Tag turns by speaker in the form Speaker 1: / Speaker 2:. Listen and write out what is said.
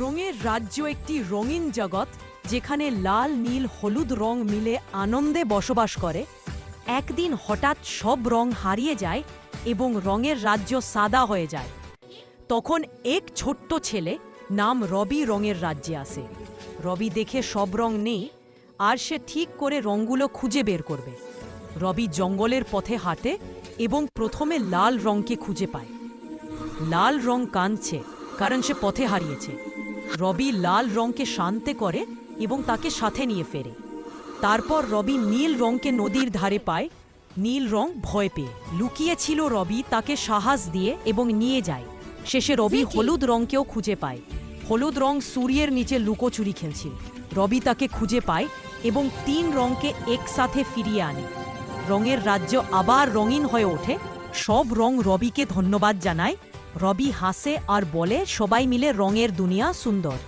Speaker 1: রঙের রাজ্য একটি রঙিন জগৎ, যেখানে লাল, নীল, হলুদ রং মিলে আনন্দে বসবাস করে। একদিন হঠাৎ সব রং হারিয়ে যায় এবং রঙের রাজ্য সাদা হয়ে যায়। তখন এক ছোট্ট ছেলে নাম রবি রঙের রাজ্যে আসে। রবি দেখে সব রং নেই, আর সে ঠিক করে রঙগুলো খুঁজে বের করবে। রবি জঙ্গলের পথে হাঁটে এবং প্রথমে লাল রঙকে খুঁজে পায়। লাল রং কাঁদছে, কারণ সে পথে হারিয়েছে। রবি লাল রংকে শান্তে করে এবং তাকে সাথে নিয়ে ফেরে। তারপর রবি নীল রংকে নদীর ধারে পায়। নীল রং ভয় পেয়ে। লুকিয়েছিল রবি তাকে সাহস দিয়ে এবং নিয়ে যায়। শেষে রবি হলুদ রংকেও খুঁজে পায়। হলুদ রং সূর্যের নিচে লুকোচুরি খেলছিল। রবি তাকে খুঁজে পায় এবং তিন রংকে একসাথে ফিরিয়ে আনে। রঙের রাজ্য আবার রঙিন হয়ে ওঠে। সব রং রবিকে ধন্যবাদ জানায় রবি হাসে আর বলে সবাই মিলে রঙের দুনিয়া সুন্দর।